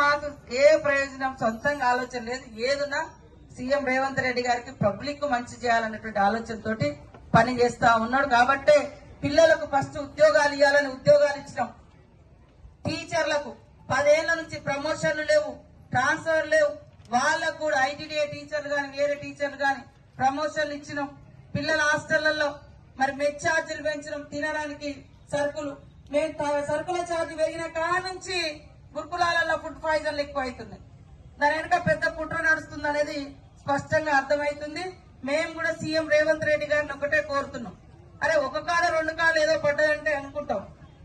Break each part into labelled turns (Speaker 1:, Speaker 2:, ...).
Speaker 1: మాకు ఏ ప్రయోజనం సొంతంగా ఆలోచన లేదు. ఏదున్నా సీఎం రేవంత్ రెడ్డి గారికి పబ్లిక్ మంచి చేయాలన్నటువంటి ఆలోచనతోటి పని చేస్తా ఉన్నాడు. కాబట్టే పిల్లలకు ఫస్ట్ ఉద్యోగాలు ఇవ్వాలని ఉద్యోగాలు ఇచ్చినాం. టీచర్లకు పదేళ్ళ నుంచి ప్రమోషన్లు లేవు ట్రాన్స్ఫర్ లేవు. వాళ్ళకు కూడా ఐటీడీఏ టీచర్లు కానీ వేరే టీచర్లు కానీ ప్రమోషన్లు ఇచ్చినాం. పిల్లల హాస్టళ్ళలో మరి మెచ్ ఛార్జీలు పెంచడం తినడానికి సరుకులు. మేము సరుకుల ఛార్జ్ పెరిగిన కాడ నుంచి గురుకులాలలో ఫుడ్ పాయిజన్లు ఎక్కువ అవుతున్నాయి దాని వెనుక పెద్ద కుట్ర నడుస్తుంది అనేది స్పష్టంగా అర్థమవుతుంది. మేము కూడా సీఎం రేవంత్ రెడ్డి గారిని ఒకటే కోరుతున్నాం. అరే ఒక కాల రెండు కాలు ఏదో పడ్డదంటే అనుకుంటాం.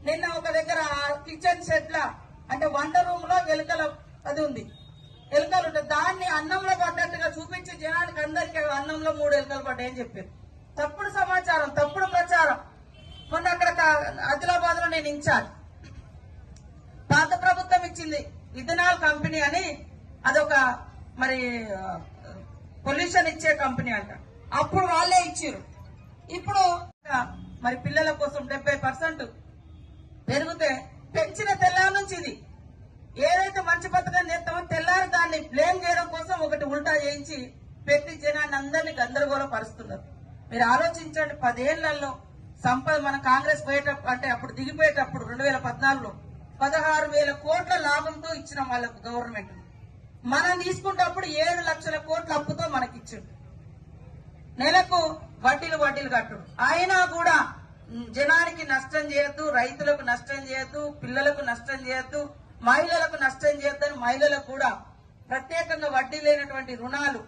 Speaker 1: నిన్న ఒక దగ్గర కిచెన్ షెడ్ లా అంటే వంట రూమ్లో ఎలుకల అది ఉంది. ఎలుకలు ఉంటాయి దాన్ని అన్నంలో పడ్డట్టుగా చూపించి జనానికి అందరికీ అన్నంలో మూడు ఎలుకలు పడ్డాయని చెప్పారు. తప్పుడు సమాచారం తప్పుడు ప్రచారం. మొన్న అక్కడ ఆదిలాబాద్లో నేను ఇన్ఛార్జ్. ఇచ్చింది ఇథనాల్ కంపెనీ అని అదొక మరి పొల్యూషన్ ఇచ్చే కంపెనీ అంట. అప్పుడు వాళ్ళే ఇచ్చారు ఇప్పుడు మరి పిల్లల కోసం డెబ్బై పర్సెంట్ పెరిగితే పెంచిన తెల్లారి నుంచి ఇది. ఏదైతే మంచి పథకం చేస్తామో తెల్లారి దాన్ని బ్లేమ్ చేయడం కోసం ఒకటి ఉల్టా చేయించి పెట్టి జనాన్ని అందరినీ గందరగోళపరుస్తున్నారు మీరు ఆలోచించండి పదేళ్ళలో సంపద మన కాంగ్రెస్ పోయేటప్పుడు అంటే అప్పుడు దిగిపోయేటప్పుడు రెండు వేల పద్నాలుగులో పదహారు వేల కోట్ల లాభంతో ఇచ్చిన వాళ్ళకు గవర్నమెంట్. మనం తీసుకుంటప్పుడు ఏడు లక్షల కోట్ల అప్పుతో మనకిచ్చిండు. నెలకు వడ్డీలు వడ్డీలు కట్టుడు. అయినా కూడా జనానికి నష్టం చేయొద్దు రైతులకు నష్టం చేయొద్దు పిల్లలకు నష్టం చేయొద్దు మహిళలకు నష్టం చేయొద్దు అని మహిళలకు కూడా ప్రత్యేకంగా వడ్డీ లేనటువంటి రుణాలు